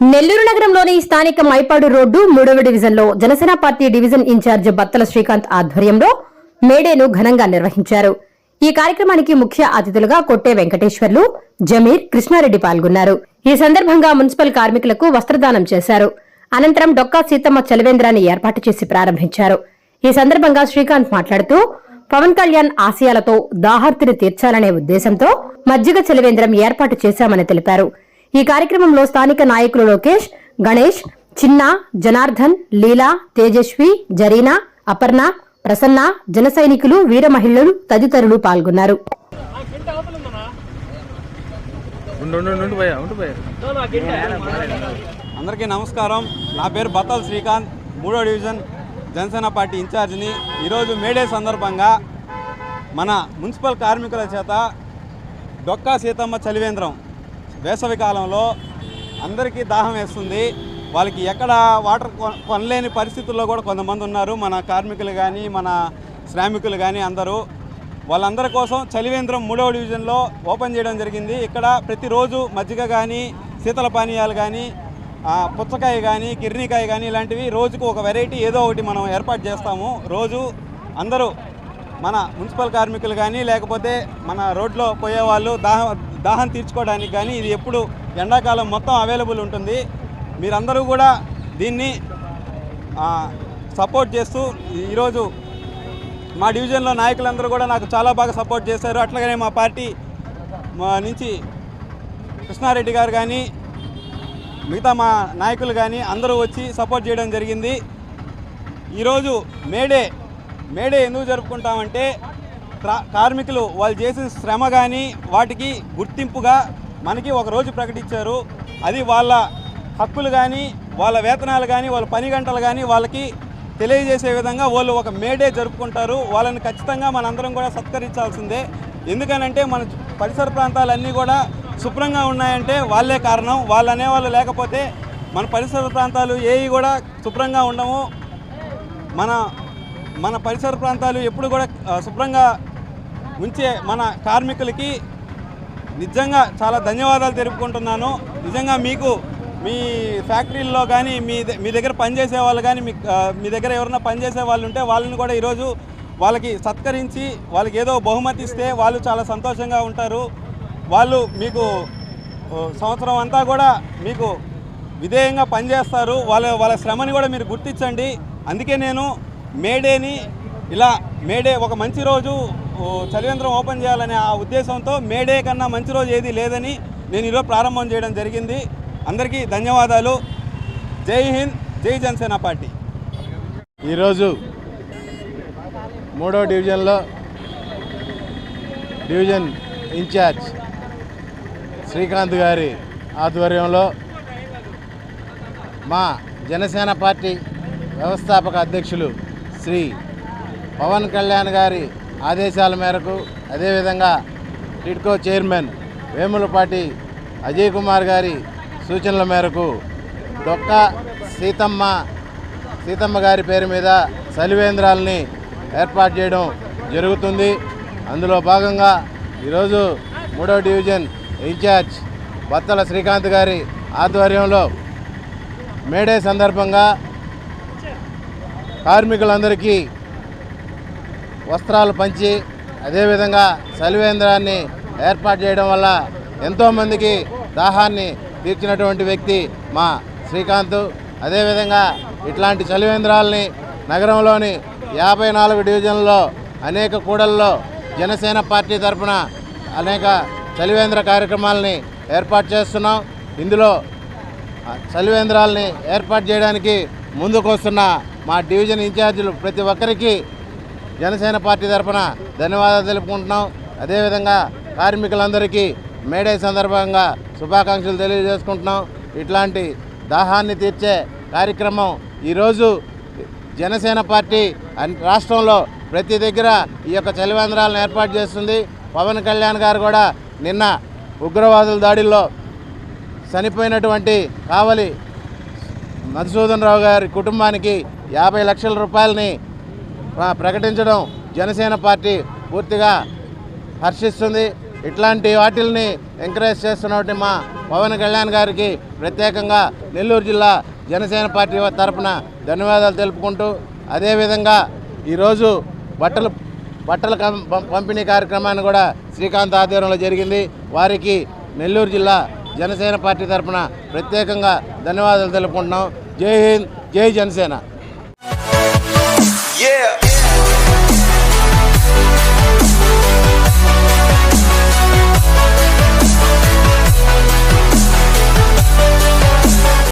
నెల్లూరు నగరంలోని స్థానిక మైపాడు రోడ్డు మూడవ డివిజన్లో Janasena party division in charge Battala Srikanth ఆధ్వర్యంలో మేడేను ఘనంగా నిర్వహించారు. ఈ కార్యక్రమానికి ముఖ్య అతిథులుగా కొట్టే వెంకటేశ్వర్లు జమీర్ కృష్ణారెడ్డి పాల్గొన్నారు. ఈ సందర్భంగా మున్సిపల్ కార్మికులకు వస్త్రదానం చేశారు. అనంతరం డొక్కా సీతమ్మ చలవేంద్రాన్ని ఏర్పాటు చేసి ప్రారంభించారు. ఈ సందర్భంగా శ్రీకాంత్ మాట్లాడుతూ పవన్ కళ్యాణ్ ఆశయాలతో దాహార్తిని తీర్చాలనే ఉద్దేశంతో మజ్జిగ చలవేంద్రం ఏర్పాటు చేశామని తెలిపారు. ఈ కార్యక్రమంలో స్థానిక నాయకులు లోకేష్ గణేష్ చిన్న జనార్దన్ లీలా తేజస్వి జరీనా అపర్ణ ప్రసన్న జన సైనికులు వీర మహిళలు తదితరులు పాల్గొన్నారు. అందరికీ నమస్కారం. నా పేరు బత్తాల శ్రీకాంత్ మూడో డివిజన్ జనసేన పార్టీ ఇన్ఛార్జిని. ఈరోజు మేడే సందర్భంగా మన మున్సిపల్ కార్మికుల చేత డొక్కా సీతమ్మ చలివేంద్రం వేసవి కాలంలో అందరికీ దాహం వేస్తుంది. వాళ్ళకి ఎక్కడ వాటర్ కొనలేని పరిస్థితుల్లో కూడా కొంతమంది ఉన్నారు. మన కార్మికులు కానీ మన శ్రామికులు కానీ అందరూ. వాళ్ళందరి కోసం చలివేంద్రం మూడవ డివిజన్లో ఓపెన్ చేయడం జరిగింది. ఇక్కడ ప్రతిరోజు మజ్జిగ కానీ శీతల పానీయాలు కానీ పుచ్చకాయ కానీ కిర్నీకాయ కానీ ఇలాంటివి రోజుకు ఒక వెరైటీ ఏదో ఒకటి మనం ఏర్పాటు చేస్తాము. రోజు అందరూ మన మున్సిపల్ కార్మికులు కానీ లేకపోతే మన రోడ్లో పోయేవాళ్ళు దాహ దాహం తీర్చుకోవడానికి కానీ ఇది ఎప్పుడు ఎండాకాలం మొత్తం అవైలబుల్ ఉంటుంది. మీరందరూ కూడా దీన్ని సపోర్ట్ చేస్తూ ఈరోజు మా డివిజన్లో నాయకులందరూ కూడా నాకు చాలా బాగా సపోర్ట్ చేశారు. అట్లాగనే మా పార్టీ మా నుంచి కృష్ణారెడ్డి గారు కానీ మిగతా మా నాయకులు కానీ అందరూ వచ్చి సపోర్ట్ చేయడం జరిగింది. ఈరోజు మేడే మేడే ఎందుకు జరుపుకుంటామంటే కార్మికులు వాళ్ళు చేసిన శ్రమ కానీ వాటికి గుర్తింపుగా మనకి ఒక రోజు ప్రకటించారు. అది వాళ్ళ హక్కులు కానీ వాళ్ళ వేతనాలు కానీ వాళ్ళ పని గంటలు కానీ వాళ్ళకి తెలియజేసే విధంగా వాళ్ళు ఒక మేడే జరుపుకుంటారు. వాళ్ళని ఖచ్చితంగా మనందరం కూడా సత్కరించాల్సిందే. ఎందుకనంటే మన పరిసర ప్రాంతాలన్నీ కూడా శుభ్రంగా ఉన్నాయంటే వాళ్ళే కారణం. వాళ్ళు అనేవాళ్ళు లేకపోతే మన పరిసర ప్రాంతాలు ఏవి కూడా శుభ్రంగా ఉండవు. మన మన పరిసర ప్రాంతాలు ఎప్పుడు కూడా శుభ్రంగా ఉంచే మన కార్మికులకి నిజంగా చాలా ధన్యవాదాలు తెలుపుకుంటున్నాను. నిజంగా మీకు మీ ఫ్యాక్టరీల్లో కానీ మీ మీ దగ్గర పనిచేసే వాళ్ళు కానీ మీ మీ దగ్గర ఎవరైనా పనిచేసే వాళ్ళు ఉంటే వాళ్ళని కూడా ఈరోజు వాళ్ళకి సత్కరించి వాళ్ళకి ఏదో బహుమతి ఇస్తే వాళ్ళు చాలా సంతోషంగా ఉంటారు. వాళ్ళు మీకు సంవత్సరం అంతా కూడా మీకు విధేయంగా పనిచేస్తారు. వాళ్ళ వాళ్ళ శ్రమని కూడా మీరు గుర్తించండి. అందుకే నేను మేడేని ఇలా మేడే ఒక మంచి రోజు చలివేంద్రం ఓపెన్ చేయాలనే ఆ ఉద్దేశంతో మేడే కన్నా మంచి రోజు ఏది లేదని నేను ఈరోజు ప్రారంభం చేయడం జరిగింది. అందరికీ ధన్యవాదాలు. జై హింద్ జై జనసేన పార్టీ. ఈరోజు మూడో డివిజన్లో డివిజన్ ఇన్ఛార్జ్ శ్రీకాంత్ గారి ఆధ్వర్యంలో మా జనసేన పార్టీ వ్యవస్థాపక అధ్యక్షులు శ్రీ పవన్ కళ్యాణ్ గారి ఆదేశాల మేరకు అదేవిధంగా టిడ్కో చైర్మన్ వేములపాటి అజయ్ కుమార్ గారి సూచనల మేరకు డొక్కా సీతమ్మ సీతమ్మ గారి పేరు మీద సలివేంద్రాలని ఏర్పాటు చేయడం జరుగుతుంది. అందులో భాగంగా ఈరోజు మూడో డివిజన్ ఇన్ఛార్జ్ బత్తల శ్రీకాంత్ గారి ఆధ్వర్యంలో మేడే సందర్భంగా కార్మికులందరికీ వస్త్రాలు పంచి అదేవిధంగా సలివేంద్రాన్ని ఏర్పాటు చేయడం వల్ల ఎంతోమందికి దాహాన్ని తీర్చినటువంటి వ్యక్తి మా శ్రీకాంత్. అదేవిధంగా ఇట్లాంటి చలివేంద్రాలని నగరంలోని యాభై నాలుగు డివిజన్లలో అనేక కూడల్లో జనసేన పార్టీ తరఫున అనేక చలివేంద్ర కార్యక్రమాలని ఏర్పాటు చేస్తున్నాం. ఇందులో చలివేంద్రాలని ఏర్పాటు చేయడానికి ముందుకు వస్తున్న మా డివిజన్ ఇన్ఛార్జీలు ప్రతి ఒక్కరికి జనసేన పార్టీ తరఫున ధన్యవాదాలు తెలుపుకుంటున్నాం. అదేవిధంగా కార్మికులందరికీ మేడే సందర్భంగా శుభాకాంక్షలు తెలియజేసుకుంటున్నాం. ఇట్లాంటి దాహాన్ని తీర్చే కార్యక్రమం ఈరోజు జనసేన పార్టీ రాష్ట్రంలో ప్రతి దగ్గర ఈ యొక్క చలివేంద్రాలను ఏర్పాటు చేస్తుంది. పవన్ కళ్యాణ్ గారు కూడా నిన్న ఉగ్రవాదుల దాడిలో చనిపోయినటువంటి కావలి మధుసూదన్ రావు గారి కుటుంబానికి యాభై లక్షల రూపాయలని ప్రకటించడం జనసేన పార్టీ పూర్తిగా హర్షిస్తుంది. ఇట్లాంటి వాటిల్ని ఎంకరేజ్ చేస్తున్నటువంటి మా పవన్ కళ్యాణ్ గారికి ప్రత్యేకంగా నెల్లూరు జిల్లా జనసేన పార్టీ తరపున ధన్యవాదాలు తెలుపుకుంటూ అదేవిధంగా ఈరోజు బట్టలు బట్టల కం- పంపిణీ కార్యక్రమాన్ని కూడా శ్రీకాంత్ ఆధ్వర్యంలో జరిగింది. వారికి నెల్లూరు జిల్లా జనసేన పార్టీ తరపున ప్రత్యేకంగా ధన్యవాదాలు తెలుపుకుంటున్నాం. జై హింద్ జై జనసేన. Yeah.